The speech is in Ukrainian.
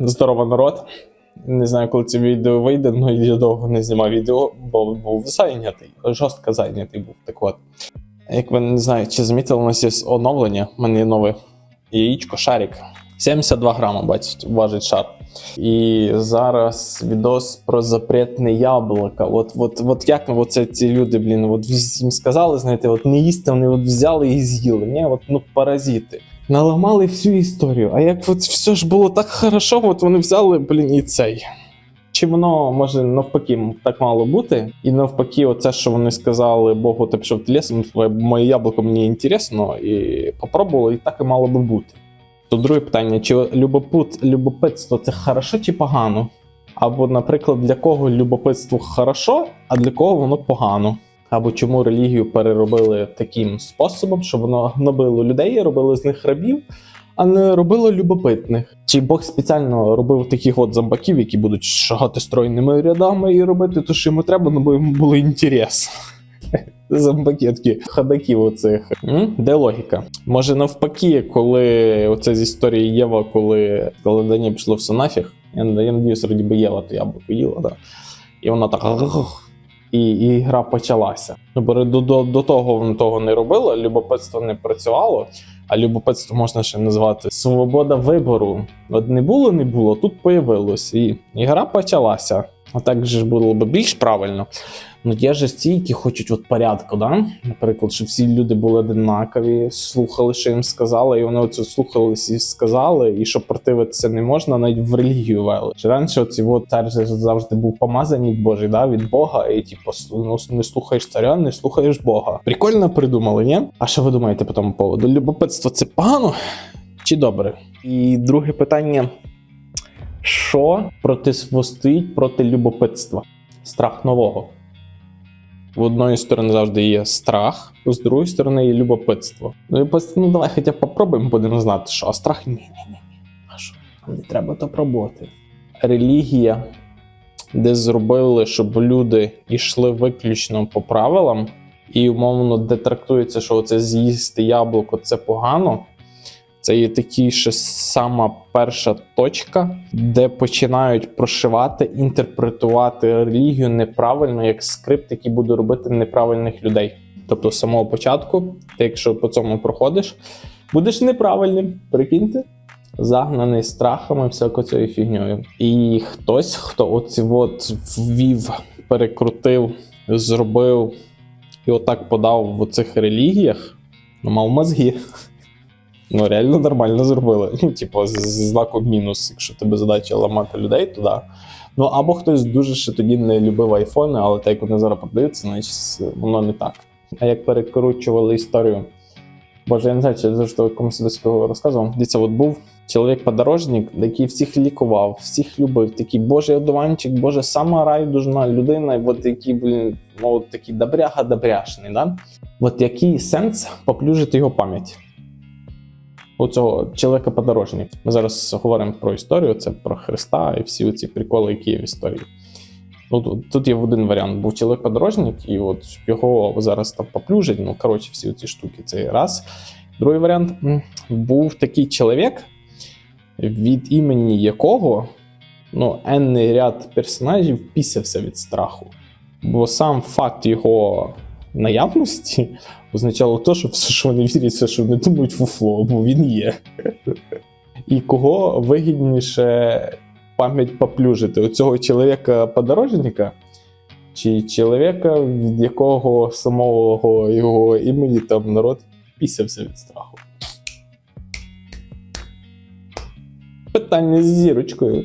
Здорово, народ. Не знаю, коли це відео вийде, але я довго не знімав відео, бо був зайнятий. Жорстко зайнятий був. Так от. Як ви не знаю, чи замітили, у нас є оновлення, у мене є нове яєчко, шарик. 72 грама, бачите, важить шар. І зараз відос про запретне яблуко. От, от, от як от це ці люди, блін, от їм сказали, знаєте, от не їсти, вони от взяли і з'їли. Ні, от ну паразити. Наламали всю історію. А як от все ж було так хорошо, от вони взяли, блін, і цей. Чи воно може навпаки так мало бути? І навпаки, оце, що вони сказали, Богу, ти пішов лісом, моє яблуко мені інтересно, і попробували, і так і мало би бути. То друге питання: чи любопит, любопитство це хорошо чи погано? Або, наприклад, для кого любопитство хорошо, а для кого воно погано? Або чому релігію переробили таким способом, щоб воно гнобило людей робило з них рабів, а не робило любопитних? Чи Бог спеціально робив таких от зомбаків, які будуть шагати стройними рядами і робити те, що йому треба, ну бо йому було інтерес. Зомбаки такі ходаків оцих. М? Де логіка? Може навпаки, коли оце з історії Єва, коли коли Дані пішло все нафіг, я, я надіюсь, раді би Єва то яблуко їла, да. і вона так. І, і гра почалася. Ну, бо до, до, до того воно того не робило, любопитство не працювало, а любопитство можна ще назвати свобода вибору. От не було, не було, тут появилось. І, і гра почалася. А так же ж було б більш правильно. Ну є ж ті, які хочуть от порядку, да? Наприклад, щоб всі люди були одинакові, слухали, що їм сказали, і вони оце слухались і сказали, і що противитися не можна, навіть в релігію вели. Чи раніше оці от цар завжди був помазаний Божий, да, від Бога, і типу ну, не слухаєш царя, не слухаєш Бога. Прикольно придумали, ні? А що ви думаєте по тому поводу? Любопитство це погано чи добре? І друге питання: що протистоїть проти любопитства? Страх нового. В одної сторони завжди є страх, з другої сторони є любопитство. Ну, любопитство, ну давай хоча б попробуємо, будемо знати, що а страх ні, ні, ні. А що? Не треба то пробувати. Релігія, де зробили, щоб люди йшли виключно по правилам, і умовно, де трактується, що це з'їсти яблуко це погано. Це є такі ще сама перша точка, де починають прошивати, інтерпретувати релігію неправильно, як скрипт, який буде робити неправильних людей. Тобто, з самого початку, ти, якщо по цьому проходиш, будеш неправильним. Прикиньте, загнаний страхами, всякою цією фігньою. І хтось, хто оці от ввів, перекрутив, зробив і отак подав в оцих релігіях, мав мозги. Ну, реально нормально зробили. Ну, типу, з, знаком мінус, якщо тебе задача ламати людей, то да. Ну або хтось дуже ще тоді не любив айфони, але так як вони зараз продаються, значить воно не так. А як перекручували історію? Боже, я не знаю, чи я завжди комусь такого розказував. Дивіться, от був чоловік-подорожник, який всіх лікував, всіх любив. Такий божий одуванчик, боже, сама райдужна людина, от який, блін, ну, от такий добряга добряшний. Да? От який сенс поплюжити його пам'ять? У цього чоловіка подорожника. Ми зараз говоримо про історію, це про Христа і всі ці приколи, які є в історії. Ну, Тут, тут є один варіант: був чоловік подорожник, і от його зараз там поплюжать. Ну, коротше, всі ці штуки це раз. Другий варіант був такий чоловік, від імені якого ну, енний ряд персонажів пісявся від страху. Бо сам факт його наявності означало те, що все, що вони вірять, все, що вони думають, фуфло, бо він є. І кого вигідніше пам'ять поплюжити? У цього чоловіка-подорожника чи чоловіка, від якого самого його імені там народ пісявся від страху? Питання з зірочкою.